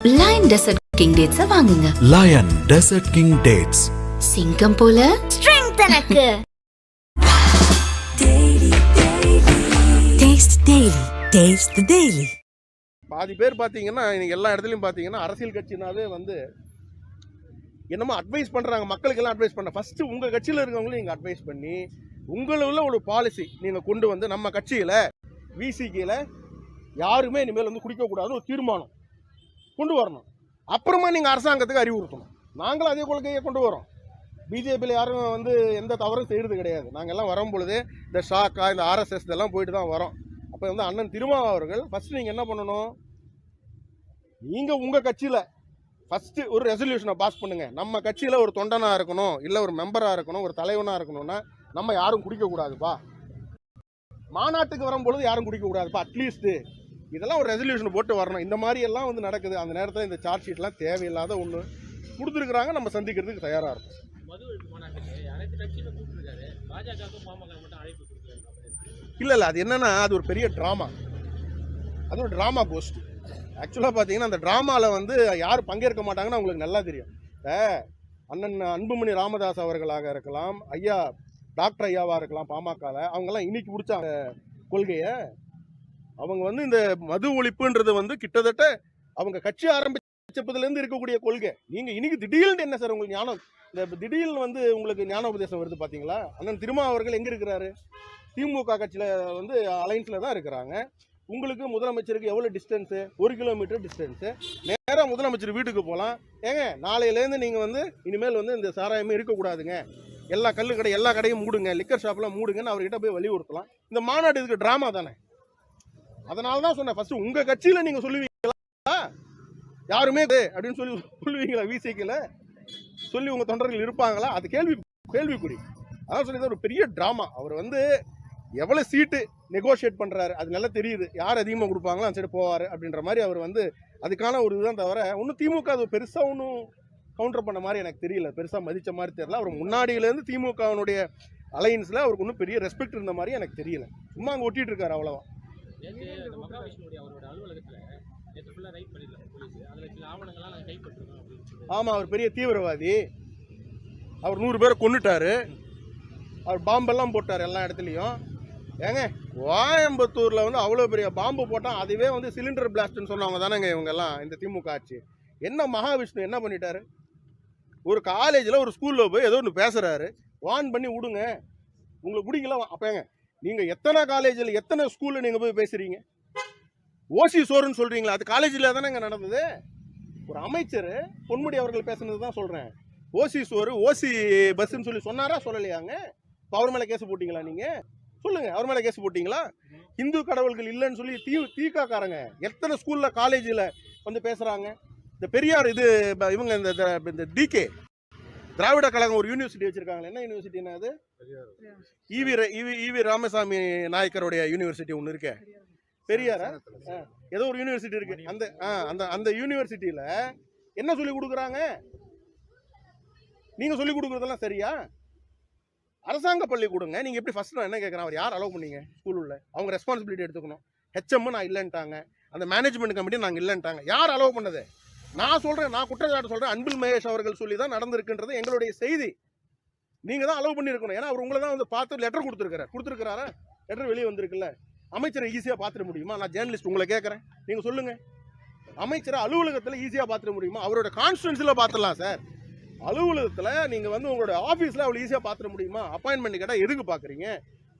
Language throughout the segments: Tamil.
லயன் டெசர்ட் கிங் டேட்ஸ வாங்குங்க. லயன் டெசர்ட் கிங் டேட்ஸ் சிங்கம் போல. ஸ்ட்ரெங்க் எனக்கு. Taste Daily. Taste the Daily. பாதி பேர் பார்த்தீங்கன்னா இன்னைக்கு எல்லா இடத்துலையும் பார்த்தீங்கன்னா அரசியல் கட்சினாவே வந்து என்னமோ அட்வைஸ் பண்ணுறாங்க மக்களுக்கெல்லாம் அட்வைஸ் பண்ண. ஃபஸ்ட்டு உங்கள் கட்சியில் இருக்கவங்களும் நீங்கள் அட்வைஸ் பண்ணி உங்களுள்ள ஒரு பாலிசி நீங்கள் கொண்டு வந்து நம்ம கட்சியில் விசிக்கியில் யாருமே இனிமேல் வந்து குடிக்கக்கூடாதுன்னு ஒரு தீர்மானம். கொண்டு வரணும். அப்புறமா நீங்கள் அரசாங்கத்துக்கு அறிவுறுத்தணும். நாங்களும் அதே கொள்கையை கொண்டு வரோம். பிஜேபியில் யாரும் வந்து எந்த தவறும் செய்கிறது கிடையாது. நாங்கள் எல்லாம் வரும் பொழுது இந்த ஷாக்கா இந்த ஆர்எஸ்எஸ் இதெல்லாம் போயிட்டு தான் வரோம். அப்போ வந்து அண்ணன் திருமாவளவன் அவர்கள் ஃபஸ்ட்டு நீங்கள் என்ன பண்ணணும்? நீங்கள் உங்கள் கட்சியில் ஃபஸ்ட்டு ஒரு ரெசல்யூஷனை பாஸ் பண்ணுங்கள் நம்ம கட்சியில் ஒரு தொண்டனாக இருக்கணும் இல்லை ஒரு மெம்பராக இருக்கணும் ஒரு தலைவனாக இருக்கணும்னா நம்ம யாரும் குடிக்கக்கூடாதுப்பா மாநாட்டுக்கு வரும்பொழுது யாரும் குடிக்கக்கூடாதுப்பா அட்லீஸ்ட்டு இதெல்லாம் ஒரு ரெசல்யூஷன் போட்டு வரணும். இந்த மாதிரி எல்லாம் வந்து நடக்குது. அந்த நேரத்தில் இந்த சார்ஜ் ஷீட்லாம் தேவையில்லாத ஒன்று கொடுத்துருக்குறாங்க. நம்ம சந்திக்கிறதுக்கு தயாராக இருக்கும் இல்லை இல்லை. அது என்னன்னா அது ஒரு பெரிய ட்ராமா அது ஒரு ட்ராமா கோஸ்ட் ஆக்சுவலாக பார்த்தீங்கன்னா அந்த ட்ராமாவில் வந்து யார் பங்கேற்க மாட்டாங்கன்னு அவங்களுக்கு நல்லா தெரியும். அண்ணன் அன்புமணி ராமதாஸ் அவர்களாக இருக்கலாம் ஐயா டாக்டர் ஐயாவாக இருக்கலாம் பாமகவில் அவங்கெல்லாம் இன்னைக்கு பிடிச்சாங்க கொள்கையை. அவங்க வந்து இந்த மது ஒழிப்புன்றது வந்து கிட்டத்தட்ட அவங்க கட்சி ஆரம்பிச்சப்பதுலேருந்து இருக்கக்கூடிய கொள்கை. நீங்கள் இன்னைக்கு திடீர்னு என்ன சார் உங்களுக்கு ஞானம்? இந்த திடீர்னு வந்து உங்களுக்கு ஞானோபதேசம் வருது பார்த்தீங்களா அண்ணன் திருமா அவர்கள் எங்கே இருக்கிறாரு? திமுக கட்சியில் வந்து அலைன்ஸில் தான் இருக்கிறாங்க. உங்களுக்கு முதலமைச்சருக்கு எவ்வளோ டிஸ்டன்ஸு ஒரு கிலோமீட்டர் டிஸ்டன்ஸு நேராக முதலமைச்சர் வீட்டுக்கு போகலாம் ஏங்க நாளையிலேருந்து நீங்கள் வந்து இனிமேல் வந்து இந்த சாராயமே இருக்கக்கூடாதுங்க. எல்லா கல்லு கடை எல்லா கடையும் மூடுங்க. லிக்கர் ஷாப்லாம் மூடுங்கன்னு அவர்கிட்ட போய் வலியுறுத்தலாம். இந்த மாநாடு இதுக்கு ட்ராமா தானே? அதனால தான் சொன்னேன் ஃபஸ்ட்டு உங்கள் கட்சியில் நீங்கள் சொல்லுவீங்களா? யாருமே அப்படின்னு சொல்லி சொல்லுவீங்களா விசிக்கில் சொல்லி உங்கள் தொண்டர்கள் இருப்பாங்களா? அது கேள்வி கேள்விக்குறி. அதான் சொல்லி ஒரு பெரிய ட்ராமா அவர் வந்து எவ்வளோ சீட்டு நெகோஷியேட் பண்ணுறாரு அது நல்லா தெரியுது. யார் அதிகமாக கொடுப்பாங்களோ அந்த சைடு போவார் அப்படின்ற மாதிரி அவர் வந்து அதுக்கான ஒரு இதுதான் தவிர ஒன்றும் திமுக அது பெருசாக ஒன்றும் கவுண்டர் பண்ண மாதிரி எனக்கு தெரியல. பெருசாக மதித்த மாதிரி தெரியல. அவர் முன்னாடியிலேருந்து திமுகவினுடைய அலையன்ஸில் அவருக்கு ஒன்றும் பெரிய ரெஸ்பெக்ட் இருந்த மாதிரி எனக்கு தெரியல. சும்மா அங்கே ஒட்டிகிட்டு இருக்காரு அவ்வளோதான் நேற்று அந்த மகாவிஷ்ணுடைய அவரோட அலுவலகத்தில் நேற்று ஃபுல்லாக ரைட் பண்ணிடலாம் போலீஸ் அதில் சில ஆவணங்கள்லாம் நாங்கள் கைப்பற்றிருக்கோம் அப்படின்னு சொல்லி ஆமாம் அவர் பெரிய தீவிரவாதி. அவர் நூறு பேரை கொன்னுட்டாரு. அவர் பாம்பெல்லாம் போட்டார் எல்லா இடத்துலையும். ஏங்க கோயம்புத்தூரில் வந்து அவ்வளோ பெரிய பாம்பு போட்டால் அதுவே வந்து சிலிண்டர் பிளாஸ்ட்னு சொன்னவங்க தானேங்க இவங்கெல்லாம் இந்த திமுக ஆட்சி. என்ன மகாவிஷ்ணு என்ன பண்ணிட்டாரு? ஒரு காலேஜில் ஒரு ஸ்கூலில் போய் ஏதோ ஒன்று பேசுகிறாரு வான் பண்ணி விடுங்க. உங்களுக்கு பிடிக்கல அப்போங்க நீங்கள் எத்தனை காலேஜில் எத்தனை ஸ்கூலில் நீங்கள் போய் பேசுகிறீங்க ஓசி சோறுன்னு சொல்கிறீங்களா அது காலேஜில் தானேங்க நடந்தது. ஒரு அமைச்சர் பொன்முடி அவர்கள் பேசுனது தான் சொல்கிறேன் ஓசி சோறு ஓசி பஸ்ஸுன்னு சொல்லி சொன்னாரா? சொல்லலையாங்க. இப்போ அவர் மேலே கேஸ் போட்டிங்களா நீங்கள் சொல்லுங்கள் அவர் மேலே கேஸ் போட்டிங்களா? இந்து கடவுள்கள் இல்லைன்னு சொல்லி தீ தீக்காக்காரங்க. எத்தனை ஸ்கூலில் காலேஜில் வந்து பேசுகிறாங்க இந்த பெரியார் இது ப- இவங்க இந்த இந்த- இந்த டிகே திராவிட கழகம் ஒரு யூனிவர்சிட்டி வச்சுருக்காங்களே. என்ன யூனிவர்சிட்டினா அது? E V- E V Ramasamy நாயக்கருடைய university ஒன்று இருக்கே. பெரியாரா? ஏதோ ஒரு யூனிவர்சிட்டி இருக்கு. அந்த அந்த அந்த யூனிவர்சிட்டியில என்ன சொல்லி கொடுக்குறாங்க? நீங்க சொல்லி கொடுக்குறதெல்லாம் சரியா? அரசாங்க பள்ளி கொடுங்க. நீங்க எப்படி ஃபர்ஸ்ட் நான் என்ன கேட்குறேன் அவர் யார் அலோவ் பண்ணீங்க ஸ்கூல் உள்ள? அவங்க ரெஸ்பான்சிபிலிட்டி எடுத்துக்கணும். ஹெச்எம் நான் இல்லைன்ட்டாங்க. அந்த மேனேஜ்மெண்ட் கமிட்டி நாங்கள் இல்லைன்ட்டாங்க. யார் அலோவ் பண்ணது? நான் சொல்றேன் நான் குற்றச்சாட்டு சொல்றேன். அன்பில் மகேஷ் அவர்கள் சொல்லி தான் நடந்திருக்குன்றது எங்களுடைய செய்தி. நீங்கள் தான் அலோவ் பண்ணியிருக்கணும். ஏன்னா அவர் உங்களை தான் வந்து பார்த்து லெட்டர் கொடுத்துருக்காரு. கொடுத்துருக்கிறாரா? லெட்டர் வெளியே வந்திருக்குல்ல. அமைச்சரை ஈஸியாக பார்த்துட முடியுமா? நான் ஜேர்னலிஸ்ட் உங்களை கேட்குறேன். நீங்கள் சொல்லுங்கள் அமைச்சரை அலுவலகத்தில் ஈஸியாக பார்த்துட முடியுமா? அவரோட கான்ஸ்டுவன்சியில் பார்த்துடலாம் சார் அலுவலகத்தில் நீங்கள் வந்து உங்களோட ஆஃபீஸில் அவ்வளோ ஈஸியாக பார்த்துட முடியுமா? அப்பாயின்மெண்ட் கேட்டால் எதுக்கு பார்க்குறீங்க?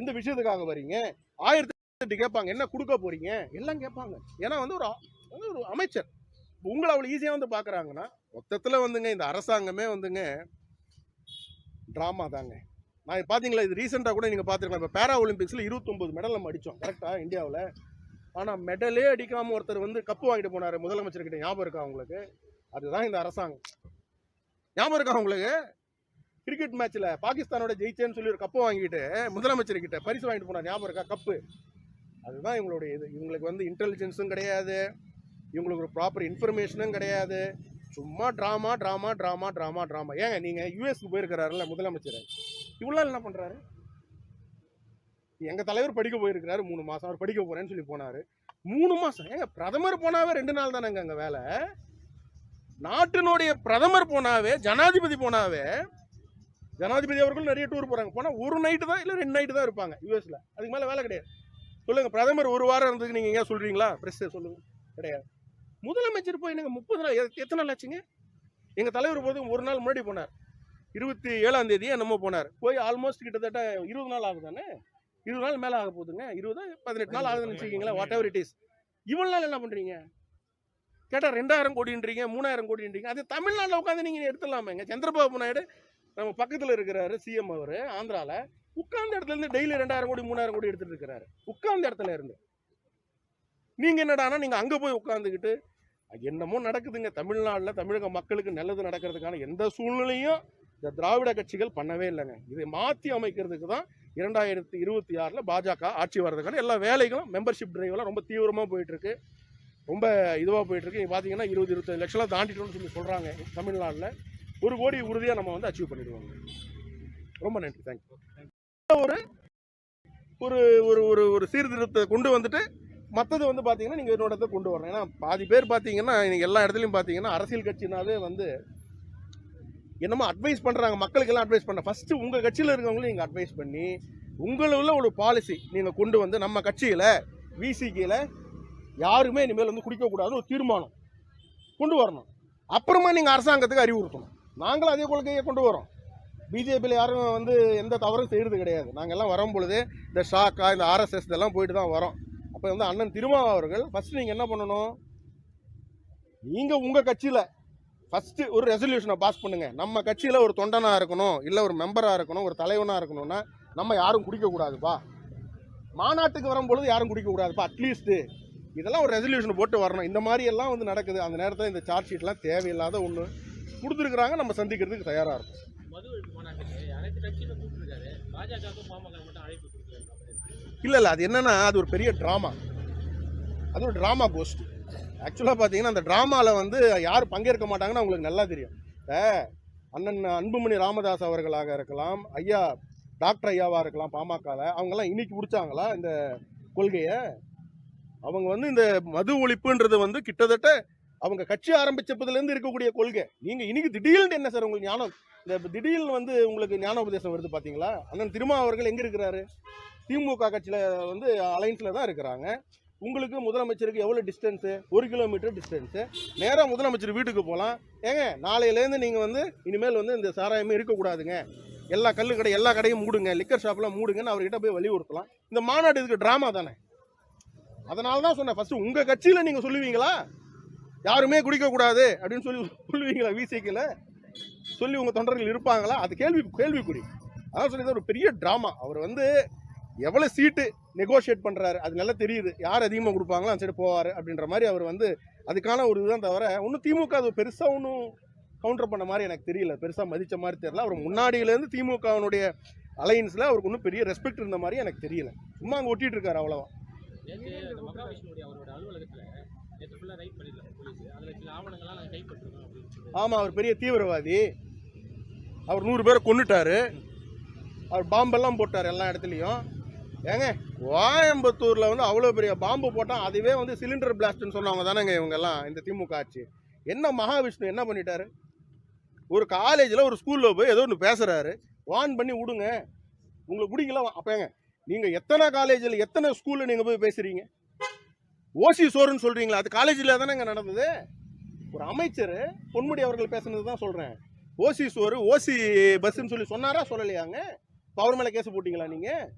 எந்த விஷயத்துக்காக வரீங்க? ஆயிரத்தி எட்டு கேட்பாங்க. என்ன கொடுக்க போகிறீங்க எல்லாம் கேட்பாங்க. ஏன்னா வந்து ஒரு வந்து ஒரு அமைச்சர். உங்களை அவ்வளோ ஈஸியாக வந்து பார்க்குறாங்கன்னா மொத்தத்தில் வந்துங்க இந்த அரசாங்கமே வந்துங்க ட்ராமா தாங்க. நான் பார்த்தீங்களா இது ரீசெண்டாக கூட நீங்கள் பார்த்துருக்கலாம் இப்போ பேரா ஒலிம்பிக்ஸில் இருபத்தொம்பது மெடல் நம்ம அடித்தோம் கரெக்டாக இந்தியாவில். ஆனால் மெடலே அடிக்காமல் ஒருத்தர் வந்து கப்பு வாங்கிட்டு போனார். முதலமைச்சர்கிட்ட ஞாபகம் இருக்கா உங்களுக்கு? அதுதான் இந்த அரசாங்கம். ஞாபகம் இருக்கா உங்களுக்கு? கிரிக்கெட் மேட்ச்சில் பாகிஸ்தானோட ஜெயிச்சேன்னு சொல்லி ஒரு கப்பு வாங்கிட்டு முதலமைச்சர்கிட்ட பரிசு வாங்கிட்டு போனார். ஞாபகம் இருக்கா? கப்பு அதுதான் இவங்களுடைய இது. இவங்களுக்கு வந்து இன்டெலிஜென்ஸும் கிடையாது. இவங்களுக்கு ஒரு ப்ராப்பர் இன்ஃபர்மேஷனும் கிடையாது. சும்மா drama drama drama drama drama ஏங்க நீங்கள் யூஎஸ்க்கு போயிருக்கிறாருல்ல முதலமைச்சர். இவ்வளோ என்ன பண்ணுறாரு எங்கள் தலைவர் படிக்க போயிருக்கிறாரு மூணு மாதம் அவர் படிக்க போகிறேன்னு சொல்லி போனார். மூணு மாதம் ஏங்க பிரதமர் போனாவே ரெண்டு நாள் தானேங்க அங்கே வேலை? நாட்டினுடைய பிரதமர் போனாவே ஜனாதிபதி போனாவே ஜனாதிபதி அவர்கள் நிறைய டூர் போகிறாங்க போனால் ஒரு நைட்டு தான் இல்லை ரெண்டு நைட்டு தான் இருப்பாங்க யூஎஸில் அதுக்கு மேலே வேலை கிடையாது. சொல்லுங்கள் பிரதமர் ஒரு வாரம் இருந்ததுக்கு நீங்கள் எங்க சொல்கிறீங்களா பிரஸ் சொல்லுங்கள் கிடையாது. முதலமைச்சர் போய் நீங்கள் முப்பது நாள் எத்தனை நாள் ஆச்சுங்க? எங்கள் தலைவர் போகிறதுக்கு ஒரு நாள் முன்னாடி போனார். இருபத்தி ஏழாம் தேதியே என்னமோ போனார். போய் ஆல்மோஸ்ட் கிட்டத்தட்ட இருபது நாள் ஆகுதானே? இருபது நாள் மேலே ஆக போகுதுங்க. இருபது பதினெட்டு நாள் ஆகுதுன்னு வச்சுக்கீங்களா வாட் எவர் இட் இஸ் இவ்வளோ நாள் என்ன பண்ணுறீங்க கேட்டால் ரெண்டாயிரம் கோடின்றீங்க மூணாயிரம் கோடின்றீங்க. அது தமிழ்நாட்டில் உட்காந்து நீங்க எடுத்துடலாமேங்க. சந்திரபாபு நாயுடு நம்ம பக்கத்தில் இருக்கிறாரு சிஎம் அவர் ஆந்திராவில் உட்கார்ந்த இடத்துல இருந்து டெய்லி ரெண்டாயிரம் கோடி மூணாயிரம் கோடி எடுத்துட்டு இருக்கிறாரு. உட்கார்ந்த இடத்துல இருந்து. நீங்க என்னடானா நீங்க அங்க போய் உட்காந்துக்கிட்டு என்னமோ நடக்குதுங்க. தமிழ்நாட்டில் தமிழக மக்களுக்கு நல்லது நடக்கிறதுக்கான எந்த சூழ்நிலையும் இந்த திராவிட கட்சிகள் பண்ணவே இல்லைங்க. இதை மாற்றி அமைக்கிறதுக்கு தான் இரண்டாயிரத்தி இருபத்தி ஆறில் பாஜக ஆட்சி வர்றதுக்கான எல்லா வேலைகளும் மெம்பர்ஷிப் டிரைவெல்லாம் ரொம்ப தீவிரமாக போயிட்டுருக்கு. ரொம்ப இதுவாக போயிட்டுருக்கு. பார்த்தீங்கன்னா இருபது இருபத்தஞ்சு லட்சம்லாம் தாண்டிட்டோம்னு சொல்லி சொல்கிறாங்க தமிழ்நாட்டில் ஒரு கோடி உறுதியாக நம்ம வந்து அச்சீவ் பண்ணிடுவாங்க. ரொம்ப நன்றி. தேங்க்யூ ஒரு ஒரு ஒரு ஒரு ஒரு சீர்திருத்தத்தை கொண்டு வந்துட்டு மற்றது வந்து பார்த்தீங்கன்னா நீங்கள் இன்னொரு இதை கொண்டு வரணும். ஏன்னா பாதி பேர் பார்த்தீங்கன்னா நீங்கள் எல்லா இடத்துலையும் பார்த்தீங்கன்னா அரசியல் கட்சினாவே வந்து என்னமோ அட்வைஸ் பண்ணுறாங்க மக்களுக்கெல்லாம் அட்வைஸ் பண்ண. ஃபஸ்ட்டு உங்கள் கட்சியில் இருக்கவங்களும் நீங்கள் அட்வைஸ் பண்ணி உங்களுள்ள ஒரு பாலிசி நீங்கள் கொண்டு வந்து நம்ம கட்சியில் விசிக்கியில் யாருமே இனிமேல் வந்து குடிக்கக்கூடாதுன்னு ஒரு தீர்மானம் கொண்டு வரணும். அப்புறமா நீங்கள் அரசாங்கத்துக்கு அறிவுறுத்தணும். நாங்களும் அதே கொள்கையை கொண்டு வரோம். பிஜேபியில் யாரும் வந்து எந்த தவறும் செய்கிறது கிடையாது. நாங்கள் எல்லாம் வரும் பொழுது இந்த ஷாக்கா இந்த ஆர்எஸ்எஸ் இதெல்லாம் போயிட்டு தான் வரோம். அப்போ வந்து அண்ணன் திருமாவா அவர்கள் ஃபஸ்ட்டு நீங்கள் என்ன பண்ணணும்? நீங்கள் உங்கள் கட்சியில் ஃபஸ்ட்டு ஒரு ரெசல்யூஷனை பாஸ் பண்ணுங்க. நம்ம கட்சியில் ஒரு தொண்டனாக இருக்கணும் இல்லை ஒரு மெம்பராக இருக்கணும் ஒரு தலைவனாக இருக்கணும்னா நம்ம யாரும் குடிக்கக்கூடாதுப்பா மாநாட்டுக்கு வரும்பொழுது யாரும் குடிக்கக்கூடாதுப்பா அட்லீஸ்ட்டு இதெல்லாம் ஒரு ரெசல்யூஷன் போட்டு வரணும். இந்த மாதிரி எல்லாம் வந்து நடக்குது. அந்த நேரத்தில் இந்த சார்ஜ் ஷீட்லாம் தேவையில்லாத ஒன்று கொடுத்துருக்குறாங்க. நம்ம சந்திக்கிறதுக்கு தயாராக இருக்கும். இல்லை இல்லை அது என்னன்னா அது ஒரு பெரிய ட்ராமா அது ஒரு ட்ராமா கோஸ்ட் ஆக்சுவலாக பார்த்தீங்கன்னா அந்த ட்ராமாவில் வந்து யார் பங்கேற்க மாட்டாங்கன்னு அவங்களுக்கு நல்லா தெரியும். அண்ணன் அன்புமணி ராமதாஸ் அவர்களாக இருக்கலாம் ஐயா டாக்டர் ஐயாவாக இருக்கலாம் பாமகவில் அவங்கெல்லாம் இன்னைக்கு பிடிச்சாங்களா இந்த கொள்கையை? அவங்க வந்து இந்த மது ஒழிப்புன்றது வந்து கிட்டத்தட்ட அவங்க கட்சி ஆரம்பிச்சப்பதுலேருந்து இருக்கக்கூடிய கொள்கை. நீங்கள் இன்னைக்கு திடீர்னு என்ன சார் உங்களுக்கு ஞானம்? இந்த திடீர்னு வந்து உங்களுக்கு ஞானோபதேசம் வருது பார்த்தீங்களா அண்ணன் திருமா அவர்கள் எங்கே இருக்கிறாரு? திமுக கட்சியில் வந்து அலைன்ஸில் தான் இருக்கிறாங்க. உங்களுக்கு முதலமைச்சருக்கு எவ்வளோ டிஸ்டன்ஸு ஒரு கிலோமீட்டர் டிஸ்டன்ஸு நேராக முதலமைச்சர் வீட்டுக்கு போகலாம் ஏங்க நாளையிலேருந்து நீங்கள் வந்து இனிமேல் வந்து இந்த சாராயமே இருக்கக்கூடாதுங்க. எல்லா கல்லு கடை எல்லா கடையும் மூடுங்க. லிக்கர் ஷாப்லாம் மூடுங்கன்னு அவர்கிட்ட போய் வலியுறுத்தலாம். இந்த மாநாடு இதுக்கு ட்ராமா தானே? அதனால தான் சொன்னேன் ஃபஸ்ட்டு உங்கள் கட்சியில் நீங்கள் சொல்லுவீங்களா? யாருமே குடிக்கக்கூடாது அப்படின்னு சொல்லி சொல்லுவீங்களா விசிக்கில் சொல்லி உங்கள் தொண்டர்கள் இருப்பாங்களா? அது கேள்வி கேள்விக்குறி. அதான் சொல்லி ஒரு பெரிய ட்ராமா அவர் வந்து எவ்வளோ சீட்டு நெகோஷியேட் பண்ணுறாரு அது நல்லா தெரியுது. யார் அதிகமாக கொடுப்பாங்களோ அந்த சைடு போவார் அப்படின்ற மாதிரி அவர் வந்து அதுக்கான ஒரு இதுதான் தவிர ஒன்றும் திமுக அது பெருசாக ஒன்றும் கவுண்டர் பண்ண மாதிரி எனக்கு தெரியல. பெருசாக மதித்த மாதிரி தெரியல. அவர் முன்னாடியிலேருந்து திமுகவினுடைய அலையன்ஸில் அவருக்கு ஒன்றும் பெரிய ரெஸ்பெக்ட் இருந்த மாதிரி எனக்கு தெரியல. சும்மா அங்கே ஒட்டிகிட்டு இருக்காரு அவ்வளோவா நேற்று ஆமாம் அவர் பெரிய தீவிரவாதி. அவர் நூறு பேரை கொண்டுட்டாரு அவர் பாம்பெல்லாம் போட்டார் எல்லா இடத்துலையும். ஏங்க கோயம்புத்தூரில் வந்து அவ்வளோ பெரிய பாம்பு போட்டால் அதுவே வந்து சிலிண்டர் பிளாஸ்ட்னு சொன்னவங்க தானேங்க இவங்கெல்லாம் இந்த திமுக ஆட்சி. என்ன மகாவிஷ்ணு என்ன பண்ணிட்டாரு? ஒரு காலேஜில் ஒரு ஸ்கூலில் போய் ஏதோ ஒன்று பேசுகிறாரு வான் பண்ணி விடுங்க. உங்களுக்கு பிடிக்கல அப்போங்க நீங்கள் எத்தனை காலேஜில் எத்தனை ஸ்கூலில் நீங்கள் போய் பேசுகிறீங்க ஓசி சோறுன்னு சொல்கிறீங்களா அது காலேஜில் தானேங்க நடந்தது. ஒரு அமைச்சர் பொன்முடி அவர்கள் பேசுனது தான் சொல்கிறேன் ஓசி சோறு ஓசி பஸ்ஸுன்னு சொல்லி சொன்னாரா? சொல்லலையாங்க இப்போ அவர் மேலே கேஸ் போட்டிங்களா நீங்கள்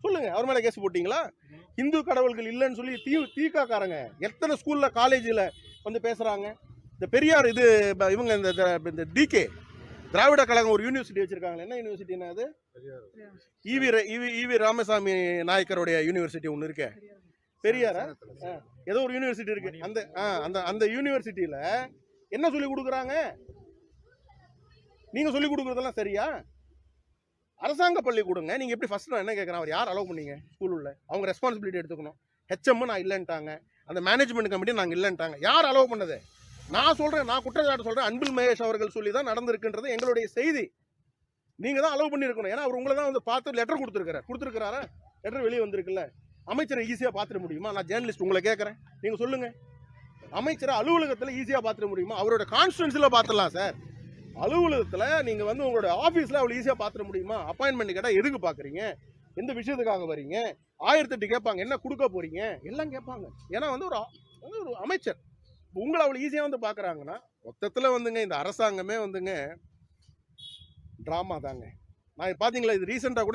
சொல்லுங்க அவர் மேலே கேஸ் போட்டிங்களா? இந்து கடவுள்கள் இல்லைன்னு சொல்லி தீ தீக்காக்காரங்க. எத்தனை ஸ்கூலில் காலேஜில் வந்து பேசுகிறாங்க இந்த பெரியார் இது இவங்க இந்த இந்த- டிகே திராவிட கழகம் ஒரு யூனிவர்சிட்டி வச்சிருக்காங்களே. என்ன யூனிவர்சிட்டினா அது? E V E V E V Ramasamy நாயக்கருடைய university ஒன்று இருக்கே. பெரியாரா? ஏதோ ஒரு யூனிவர்சிட்டி இருக்கு. அந்த ஆ, அந்த அந்த யூனிவர்சிட்டியில என்ன சொல்லி கொடுக்குறாங்க? நீங்க சொல்லி கொடுக்குறதெல்லாம் சரியா? அரசாங்க பள்ளி கொடுங்க. நீங்க எப்படி ஃபர்ஸ்ட் நான் என்ன கேட்குறேன் அவர் யார் அலோவ் பண்ணீங்க ஸ்கூல் உள்ள? அவங்க ரெஸ்பான்சிபிலிட்டி எடுத்துக்கணும். ஹெச்எம் நான் இல்லைன்ட்டாங்க. அந்த மேனேஜ்மெண்ட் கமிட்டி நாங்கள் இல்லைன்ட்டாங்க. யார் அலோவ் பண்ணது? நான் சொல்றேன் நான் குற்றச்சாட்டு சொல்றேன். அன்பில் மகேஷ் அவர்கள் சொல்லி தான் நடந்திருக்குன்றது எங்களுடைய செய்தி. நீங்க தான் அலோவ் பண்ணியிருக்கணும். ஏன்னா அவர் உங்களை தான் வந்து பார்த்து லெட்டர் கொடுத்துருக்காரு கொடுத்துருக்காரா லெட்டர் வெளியே வந்திருக்குல்ல. அமைச்சரை ஈஸியாக பார்த்துட முடியுமா? நான் ஜேர்னலிஸ்ட் உங்களை கேட்குறேன். நீங்கள் சொல்லுங்கள் அமைச்சரை அலுவலகத்தில் ஈஸியாக பார்த்துட முடியுமா? அவரோட கான்ஸ்டுவன்சியில் பார்த்துடலாம் சார் அலுவலகத்தில் நீங்கள் வந்து உங்களோட ஆஃபீஸில் அவ்வளோ ஈஸியாக பார்த்துட முடியுமா? அப்பாயின்மெண்ட் கேட்டால் எதுக்கு பார்க்குறீங்க? எந்த விஷயத்துக்காக வரீங்க ஆயிரத்தெட்டு கேட்பாங்க. என்ன கொடுக்க போகிறீங்க எல்லாம் கேட்பாங்க. ஏன்னா வந்து ஒரு வந்து ஒரு அமைச்சர். உங்களை அவ்வளோ ஈஸியாக வந்து பார்க்குறாங்கன்னா மொத்தத்தில் வந்துங்க இந்த அரசாங்கமே வந்துங்க ட்ராமா தாங்க. நான் பார்த்தீங்களா இது ரீசெண்டாக கூட